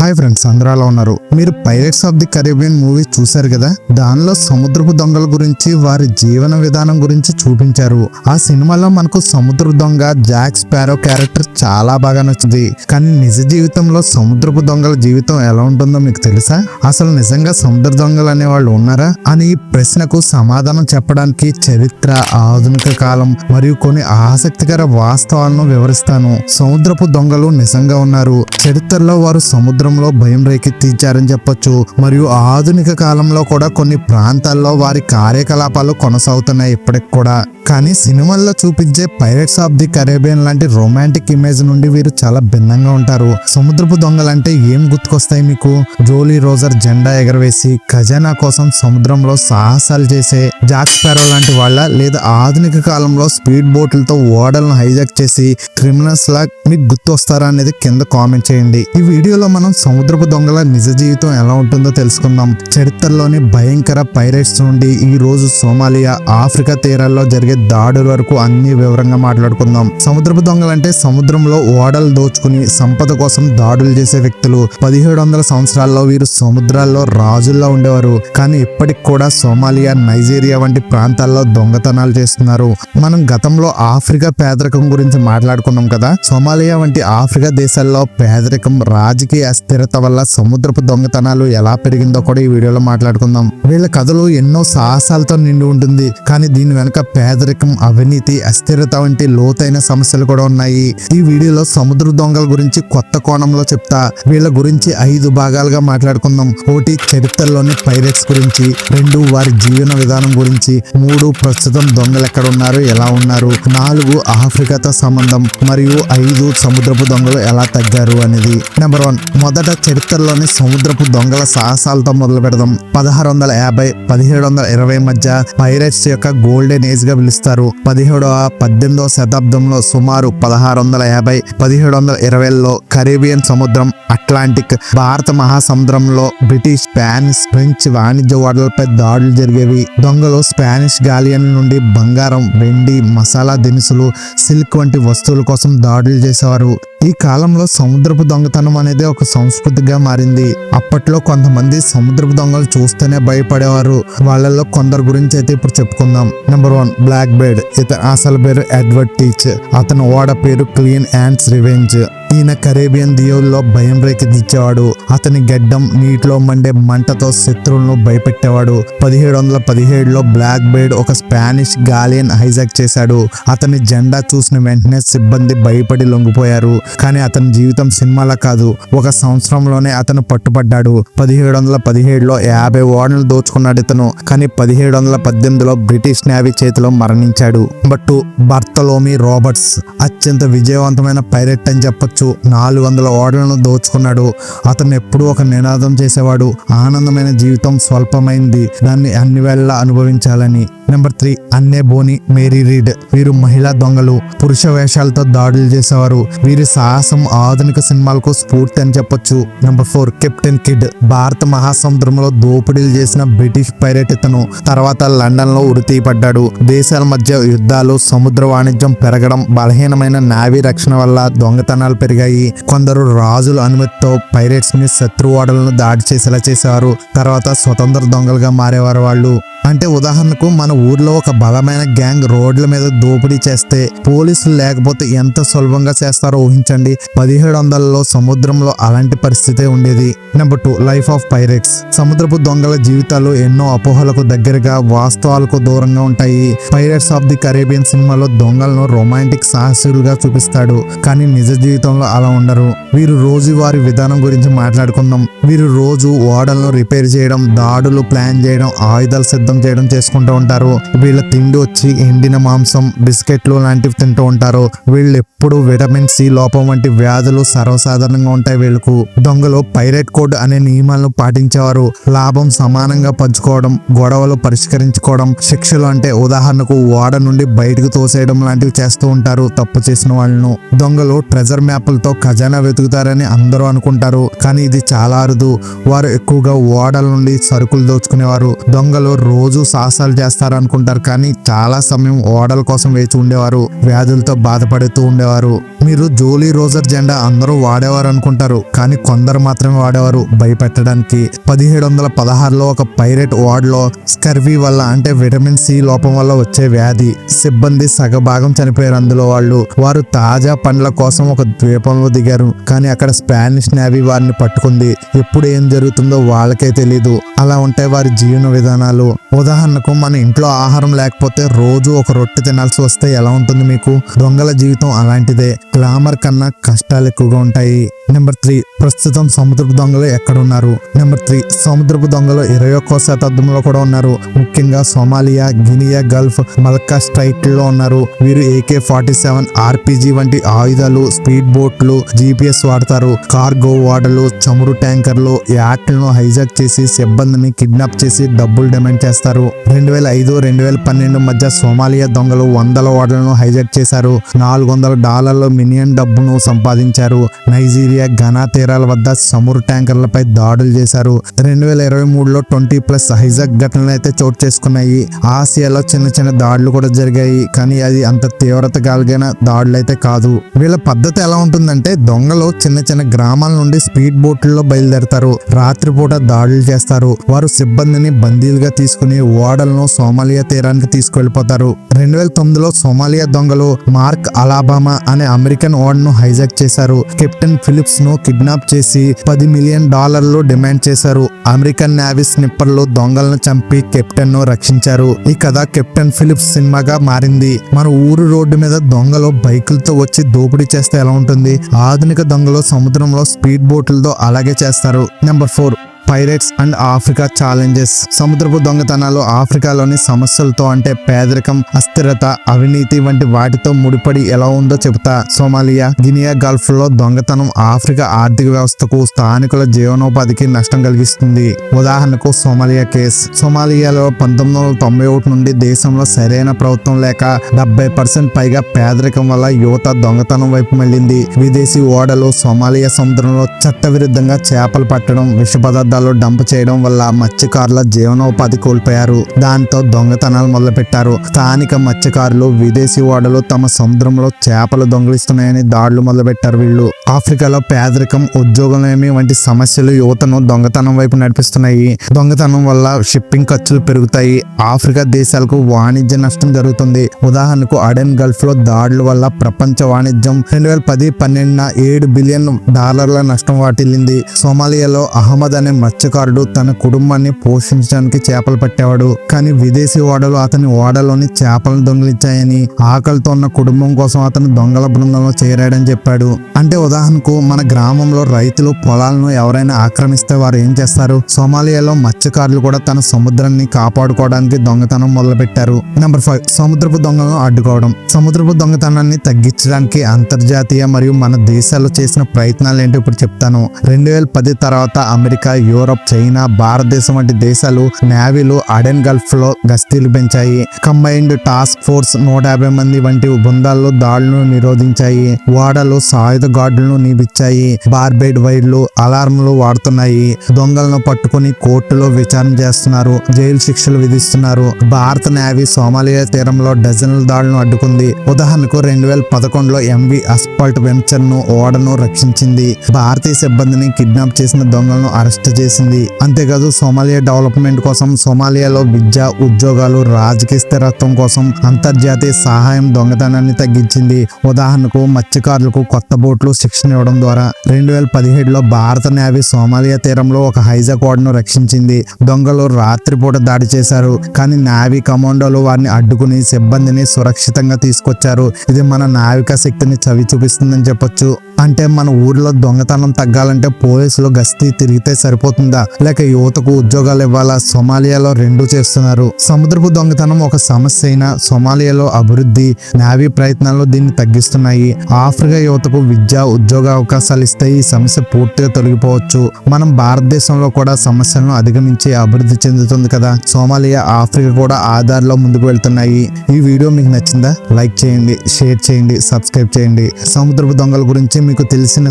Hi friends అందరూ అలా ఉన్నారు? మీరు pirates of the Caribbean movie చూశారు కదా? దానిలో సముద్రపు దొంగల గురించి వారి జీవన విధానం గురించి చూపించారు. ఆ సినిమాలో మనకు సముద్ర దొంగ జాక్ స్పారో క్యారెక్టర్ చాలా బాగా నచ్చింది కానీ నిజ జీవితంలో సముద్రపు దొంగల జీవితం ఎలా ఉంటుందో మీకు తెలుసా? అసలు నిజంగా సముద్ర దొంగలు అనే వాళ్ళు ఉన్నారా? అని ఈ ప్రశ్నకు సమాధానం చెప్పడానికి చరిత్ర ఆధునిక కాలం మరియు కొన్ని ఆసక్తికర వాస్తవాలను వివరిస్తాను. సముద్రపు దొంగలు నిజంగా ఉన్నారు. చరిత్రలో వారు సముద్ర సముద్రంలో భయం రేకెత్తించారని చెప్పొచ్చు. మరియు ఆధునిక కాలంలో కూడా కొన్ని ప్రాంతాల్లో వారి కార్యకలాపాలు కొనసాగుతున్నాయి ఇప్పటికి కూడా. కానీ సినిమాల్లో చూపించే పైరట్స్ ఆఫ్ ది కరేబియన్ లాంటి రొమాంటిక్ ఇమేజ్ నుండి వీరు చాలా భిన్నంగా ఉంటారు. సముద్రపు దొంగలంటే ఏం గుర్తుకొస్తాయి మీకు? జోలీ రోజర్ జెండా ఎగరవేసి ఖజానా కోసం సముద్రంలో సాహసాలు చేసే జాక్ స్పారో లాంటి వాళ్ళ లేదా ఆధునిక కాలంలో స్పీడ్ బోట్లతో ఓడలను హైజాక్ చేసి క్రిమినల్స్ లా మీకు గుర్తొస్తారా అనేది కింద కామెంట్ చేయండి. ఈ వీడియోలో మనం సముద్రపు దొంగల నిజ జీవితం ఎలా ఉంటుందో తెలుసుకుందాం. చరిత్రలోని భయంకర పైరేట్స్ నుండి ఈ రోజు సోమాలియా ఆఫ్రికా తీరాల్లో జరిగే దాడుల వరకు అన్ని వివరంగా మాట్లాడుకుందాం. సముద్రపు దొంగలంటే సముద్రంలో ఓడలు దోచుకుని సంపద కోసం దాడులు చేసే వ్యక్తులు. పదిహేడు వందల సంవత్సరాల్లో వీరు సముద్రాల్లో రాజుల్లో ఉండేవారు. కానీ ఇప్పటికి కూడా సోమాలియా నైజీరియా వంటి ప్రాంతాల్లో దొంగతనాలు చేస్తున్నారు. మనం గతంలో ఆఫ్రికా పేదరికం గురించి మాట్లాడుకున్నాం కదా? సోమాలియా వంటి ఆఫ్రికా దేశాల్లో పేదరికం రాజకీయ అస్థిరత వల్ల సముద్రపు దొంగతనాలు ఎలా పెరిగిందో కూడా ఈ వీడియోలో మాట్లాడుకుందాం. వీళ్ళ కథలు ఎన్నో సాహసాలతో నిండి ఉంటుంది. కానీ దీని వెనుక పేదరికం అవినీతి అస్థిరత వంటి లోతైన సమస్యలు కూడా ఉన్నాయి. ఈ వీడియోలో సముద్ర దొంగల గురించి కొత్త కోణంలో చెప్తా. వీళ్ళ గురించి ఐదు భాగాలుగా మాట్లాడుకుందాం. ఒకటి చరిత్రలోని పైరెట్స్ గురించి. రెండు వారి జీవన విధానం గురించి. మూడు ప్రస్తుతం దొంగలు ఎక్కడ ఉన్నారు ఎలా ఉన్నారు. నాలుగు ఆఫ్రికాతో సంబంధం. మరియు ఐదు సముద్రపు దొంగలు ఎలా తగ్గారు అనేది నెంబర్ వన్. మొదట చరిత్రలోని సముద్రపు దొంగల సాహసాలతో మొదలు పెడదాం. పదహారు వందల యాభై పదిహేడు వందల ఇరవై మధ్య పైరేట్స్ యొక్క గోల్డెన్ ఏజ్గా పిలుస్తారు. పదిహేడవ పద్దెనిమిదవ శతాబ్దంలో సుమారు పదహారు వందల యాభై పదిహేడు వందల ఇరవైలో కరేబియన్ సముద్రం అట్లాంటిక్ భారత మహాసముద్రంలో బ్రిటిష్ స్పానిష్ ఫ్రెంచ్ వాణిజ్య ఓడలపై దాడులు జరిగేవి. దొంగలు స్పానిష్ గాలియన్ నుండి బంగారం వెండి మసాలా దినుసులు సిల్క్ వంటి వస్తువుల కోసం దాడులు చేసేవారు. ఈ కాలంలో సముద్రపు దొంగతనం అనేది ఒక సంస్కృతిగా మారింది. అప్పట్లో కొంతమంది సముద్రపు దొంగలు చూస్తేనే భయపడేవారు. వాళ్ళలో కొందరు గురించి అయితే ఇప్పుడు చెప్పుకుందాం. నెంబర్ వన్ బ్లాక్ బెడ్ ఇతని అసలు పేరు ఎడ్వర్డ్ టీచ్ అతని ఓడ పేరు క్లీన్ అండ్స్ రివెంజ్ ఈయన కరేబియన్ దీవుల్లో భయం రేకెత్తించేవాడు అతని గెడ్డం నీటిలో మండే మంటతో శత్రువులను భయపెట్టేవాడు. పదిహేడు వందల పదిహేడులో బ్లాక్ బెర్డ్ ఒక స్పానిష్ గాలియన్ హైజాక్ చేశాడు. అతని జెండా చూసిన వెంటనే సిబ్బంది భయపడి లొంగిపోయారు. కానీ అతని జీవితం సినిమాలా కాదు. ఒక సంవత్సరంలోనే అతను పట్టుబడ్డాడు. పదిహేడు వందల పదిహేడులో యాభై ఓడలు దోచుకున్నాడు ఇతను. కానీ పదిహేడు వందల పద్దెనిమిదిలో బ్రిటిష్ నేవీ చేతిలో మరణించాడు. బట్ బర్తలోమి రాబర్ట్స్ అత్యంత విజయవంతమైన పైరెట్ అని చెప్పొచ్చు. నాలుగు వందల ఓడలను దోచుకున్నాడు. అతను ఎప్పుడూ ఒక నినాదం చేసేవాడు. ఆనందమైన జీవితం స్వల్పమైంది. దాన్ని అన్ని వేళలా అనుభవించాలని. నెంబర్ త్రీ అన్నే బోని మేరీ రీడ్. వీరు మహిళా దొంగలు. పురుష వేషాలతో దాడులు చేసేవారు. వీరి సాహసం ఆధునిక సినిమాలకు స్ఫూర్తి అని చెప్పొచ్చు. Number four captain Kidd. భారత మహాసముద్రంలో దోపిడీలు చేసిన బ్రిటిష్ పైరెట్ ఇతను. తర్వాత లండన్లో ఉరితీయబడ్డాడు. దేశాల మధ్య యుద్ధాలు సముద్ర వాణిజ్యం పెరగడం బలహీనమైన నావీ రక్షణ వల్ల దొంగతనాలు పెరిగాయి కొందరు రాజుల అనుమతితో పైరేట్స్ని శత్రువాడలను దాడి చేసేలా చేశారు. తర్వాత స్వతంత్ర దొంగలుగా మారేవారు వాళ్ళు. అంటే ఉదాహరణకు మన ఊర్లో ఒక బలమైన గ్యాంగ్ రోడ్ల మీద దోపిడీ చేస్తే పోలీసులు లేకపోతే ఎంత సులభంగా చేస్తారో ఊహించండి. పదిహేడు వందలలో సముద్రంలో అలాంటి పరిస్థితే ఉండేది. Number two life of pirates సముద్రపు దొంగల జీవితాలు ఎన్నో అపోహలకు దగ్గరగా వాస్తవాలకు దూరంగా ఉంటాయి. పైరెట్స్ ఆఫ్ ది కరేబియన్ సినిమాలో దొంగలను రొమాంటిక్ సాహసులుగా చూపిస్తాడు. కానీ నిజ జీవితంలో అలా ఉండరు. వీరు రోజువారి విధానం గురించి మాట్లాడుకుందాం. వీరు రోజు ఓడలను రిపేర్ చేయడం దాడులు ప్లాన్ చేయడం ఆయుధాలు సిద్ధం చేయడం చేసుకుంటూ ఉంటారు. వీళ్ళ తిండి వచ్చి ఎండిన మాంసం బిస్కెట్లు లాంటివి తింటూ ఉంటారు. వీళ్ళు ఎప్పుడు విటమిన్ సి లోపం వంటి వ్యాధులు సర్వసాధారణంగా ఉంటాయి వీళ్ళకు. దొంగలు పైరేట్ కోడ్ అనే నియమాలను పాటించేవారు. లాభం సమానంగా పంచుకోవడం గొడవలు పరిష్కరించుకోవడం శిక్షలు అంటే ఉదాహరణకు ఓడ నుండి బయటకు తోసేయడం లాంటివి చేస్తూ ఉంటారు తప్పు చేసిన వాళ్ళను. దొంగలు ట్రెజర్ మ్యాప్లతో ఖజానా వెతుకుతారని అందరూ అనుకుంటారు. కానీ ఇది చాలా అరుదు. వారు ఎక్కువగా ఓడల నుండి సరుకులు దోచుకునేవారు. దొంగలు రోజు సాహసాలు చేస్తారు అనుకుంటారు కానీ చాలా సమయం ఓడల కోసం వేచి ఉండేవారు వ్యాధులతో బాధపడుతూ ఉండేవారు. మీరు జోలీ రోజర్ జెండా అందరూ వాడేవారు అనుకుంటారు కానీ కొందరు మాత్రమే వాడేవారు. భయపెట్టడానికి పదిహేడు వందల పదహారులో ఒక పైరెట్ వార్డ్లో స్కర్వీ వల్ల అంటే విటమిన్ సి లోపం వల్ల వచ్చే వ్యాధి సిబ్బంది సగభాగం చనిపోయారు. అందులో వాళ్ళు వారు తాజా పండ్ల కోసం ఒక ద్వీపంలో దిగారు కానీ అక్కడ స్పానిష్ నేవీ వారిని పట్టుకుంది. ఎప్పుడు ఏం జరుగుతుందో వాళ్ళకే తెలీదు. అలా ఉంటాయి వారి జీవన విధానాలు ఉదాహరణకు మన ఇంట్లో ఆహారం లేకపోతే రోజు ఒక రొట్టె తినాల్సి వస్తే ఎలా ఉంటుంది మీకు? దొంగల జీవితం అలాంటిదే. గ్లామర్ కన్నా కష్టాలు ఎక్కువగా ఉంటాయి. నెంబర్ త్రీ ప్రస్తుతం సముద్రపు దొంగలు ఎక్కడున్నారు? నెంబర్ త్రీ సముద్రపు దొంగలు ఇరవై ఒక్కో శతాబ్దంలో కూడా ఉన్నారు. ముఖ్యంగా సోమాలియా గినియా గల్ఫ్ మల్కా స్ట్రైట్లో ఉన్నారు. వీరు ఏకే ఫార్టీ సెవెన్ ఆర్పిజి వంటి ఆయుధాలు స్పీడ్ బోట్లు జిపిఎస్ వాడతారు. కార్గో ఓడలు చమురు ట్యాంకర్లు యాట్లను హైజాక్ చేసి సిబ్బందిని కిడ్నాప్ చేసి డబ్బులు డిమాండ్ చేస్తారు. రెండు వేల ఐదు రెండు వేల పన్నెండు మధ్య సోమాలియా దొంగలు వందల ఓడలను హైజాక్ చేశారు. నాలుగు వందల డాలర్ల మిలియన్ డబ్బును సంపాదించారు. నైజీరియా ఘనా తీరాల వద్ద సమురు ట్యాంకర్లపై దాడులు చేశారు. రెండు వేల ఇరవై మూడులో ట్వంటీ ప్లస్ హైజాక్ ఘటనలు అయితే చోటు చేసుకున్నాయి. ఆసియాలో చిన్న చిన్న దాడులు కూడా జరిగాయి. కానీ అది అంత తీవ్రత కలిగిన దాడులు అయితే కాదు. వీళ్ళ పద్ధతి ఎలా ఉంటుందంటే దొంగలు చిన్న చిన్న గ్రామాల నుండి స్పీడ్ బోట్లలో బయలుదేరతారు. రాత్రిపూట దాడులు చేస్తారు. వారు సిబ్బందిని బందీలుగా తీసుకుని ఓడలను సోమాలియా తీరానికి తీసుకెళ్ళిపోతారు రెండు వేల తొమ్మిదిలో సోమాలియా దొంగలు మార్క్ అలాబామా అనే అమెరికన్ ఓడను హైజాక్ చేశారు. కెప్టెన్ ఫిలిప్స్ను కిడ్నాప్ చేసి పది మిలియన్ డాలర్లు డిమాండ్ చేశారు. అమెరికన్ నేవీ స్నిప్పర్లు దొంగలను చంపి కెప్టెన్ను రక్షించారు. ఈ కథ కెప్టెన్ ఫిలిప్స్ సినిమాగా మారింది. మన ఊరు రోడ్డు మీద దొంగలు బైకులతో వచ్చి దోపిడీ చేస్తే ఎలా ఉంటుంది? ఆధునిక దొంగలు సముద్రంలో స్పీడ్ బోట్లతో అలాగే చేస్తారు. Number four. Pirates and Africa challenges. సముద్రపు దొంగతనాలు ఆఫ్రికాలోని సమస్యలతో అంటే పేదరికం అస్థిరత అవినీతి వంటి వాటితో ముడిపడి ఎలా ఉందో చెబుతా. సోమాలియా గినియా గల్ఫ్లో దొంగతనం ఆఫ్రికా ఆర్థిక వ్యవస్థకు స్థానికుల జీవనోపాధికి నష్టం కలిగిస్తుంది. ఉదాహరణకు సోమాలియా కేస్. సోమాలియాలో పంతొమ్మిది వందల తొంభై ఒకటి నుండి దేశంలో సరైన ప్రభుత్వం లేక డెబ్బై పర్సెంట్ పైగా పేదరికం వల్ల యువత దొంగతనం వైపు మళ్ళింది. విదేశీ ఓడలు సోమాలియా సముద్రంలో చట్టవిరుద్ధంగా చేపలు పట్టడం విష పదార్థాలు డంప్ చేయడం వల్ల మత్స్యకారుల జీవనోపాధి కోల్పోయారు. దాంతో దొంగతనాలు మొదలుపెట్టారు. స్థానిక మత్స్యకారులు విదేశీ ఓడలు తమ సముద్రంలో చేపలు దొంగిలిస్తున్నాయని దాడులు మొదలుపెట్టారు వీళ్ళు. ఆఫ్రికాలో పేదరికం ఉద్యోగలేమి వంటి సమస్యలు యువతను దొంగతనం వైపు నడిపిస్తున్నాయి. దొంగతనం వల్ల షిప్పింగ్ ఖర్చులు పెరుగుతాయి. ఆఫ్రికా దేశాలకు వాణిజ్య నష్టం జరుగుతుంది. ఉదాహరణకు అడెన్ గల్ఫ్లో దాడుల వల్ల ప్రపంచ వాణిజ్యం రెండు వేల పది పన్నెండున ఏడు బిలియన్ డాలర్ల నష్టం వాటిల్లింది. సోమాలియాలో అహ్మద్ అనే మత్స్యకారుడు తన కుటుంబాన్ని పోషించడానికి చేపలు పట్టేవాడు. కానీ విదేశీ ఓడలు అతని ఓడలోని చేపలను దొంగిలించాయని ఆకలితో ఉన్న కుటుంబం కోసం అతను దొంగల బృందంలో చేరాడని చెప్పాడు. అంటే ఉదాహరణకు మన గ్రామంలో రైతులు పొలాలను ఎవరైనా ఆక్రమిస్తే వారు ఏం చేస్తారు? సోమాలియాలో మత్స్యకారులు కూడా తన సముద్రాన్ని కాపాడుకోవడానికి దొంగతనం మొదలుపెట్టారు. నెంబర్ ఫైవ్ సముద్రపు దొంగలను అడ్డుకోవడం. సముద్రపు దొంగతనాన్ని తగ్గించడానికి అంతర్జాతీయ మరియు మన దేశాల్లో చేసిన ప్రయత్నాలు ఏంటో ఇప్పుడు చెప్తాను. రెండు వేల పది తర్వాత అమెరికా యూరప్ చైనా భారతదేశం వంటి దేశాలు నేవీలు అడెన్ గల్ఫ్లో గస్తీలు పెంచాయి. కంబైన్డ్ టాస్క్ ఫోర్స్ నూట యాభై మంది వంటి బృందాల్లో దాడులను నిరోధించాయి. ఓడలు సాయుధ గార్డులను నియమించాయి. బార్బేడ్ వైర్లు అలారంలు వాడుతున్నాయి. దొంగలను పట్టుకుని కోర్టులో విచారణ చేస్తున్నారు. జైలు శిక్షలు విధిస్తున్నారు. భారత నేవీ సోమాలియా తీరంలో డజన్ల దాడులను అడ్డుకుంది. ఉదాహరణకు రెండు వేల పదకొండులో ఎంవి అస్పాల్ట్ వెంచర్ను ఓడను రక్షించింది. భారతీయ సిబ్బందిని కిడ్నాప్ చేసిన దొంగలను అరెస్ట్ చేసింది. అంతేకాదు సోమాలియా డెవలప్మెంట్ కోసం సోమాలియాలో విద్య ఉద్యోగాలు రాజకీయ స్థిరత్వం కోసం అంతర్జాతీయ సహాయం దొంగతనాన్ని తగ్గించింది. ఉదాహరణకు మత్స్యకారులకు కొత్త బోట్లు శిక్షణ ఇవ్వడం ద్వారా రెండు వేల పదిహేడులో భారత నేవీ సోమాలియా తీరంలో ఒక హైజాక్ ఓడను రక్షించింది. దొంగలు రాత్రిపూట దాడి చేశారు కానీ నావీ కమాండోలు వారిని అడ్డుకుని సిబ్బందిని సురక్షితంగా తీసుకొచ్చారు. ఇది మన నావికా శక్తిని చవి చూపిస్తుందని చెప్పొచ్చు. అంటే మన ఊర్లో దొంగతనం తగ్గాలంటే పోలీసులు గస్తీ తిరిగితే సరిపోతుందా లేక యువతకు ఉద్యోగాలు ఇవ్వాలా? సోమాలియాలో రెండు చేస్తున్నారు. సముద్రపు దొంగతనం ఒక సమస్య అయినా సోమాలియాలో అభివృద్ధి నావీ ప్రయత్నాలు దీన్ని తగ్గిస్తున్నాయి. ఆఫ్రికా యువతకు విద్య ఉద్యోగ అవకాశాలు ఇస్తే ఈ సమస్య పూర్తిగా తొలగిపోవచ్చు. మనం భారతదేశంలో కూడా సమస్యలను అధిగమించి అభివృద్ధి చెందుతుంది కదా? సోమాలియా ఆఫ్రికా కూడా ఆధార్లో ముందుకు వెళ్తున్నాయి. ఈ వీడియో మీకు నచ్చిందా? లైక్ చేయండి షేర్ చేయండి సబ్స్క్రైబ్ చేయండి. సముద్రపు దొంగల గురించి మీకు తెలిసిన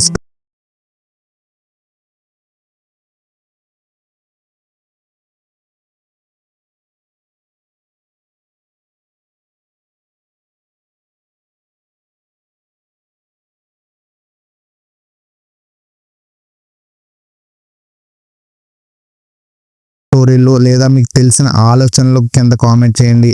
స్టోరీలు లేదా మీకు తెలిసిన ఆలోచనలు కింద కామెంట్ చేయండి.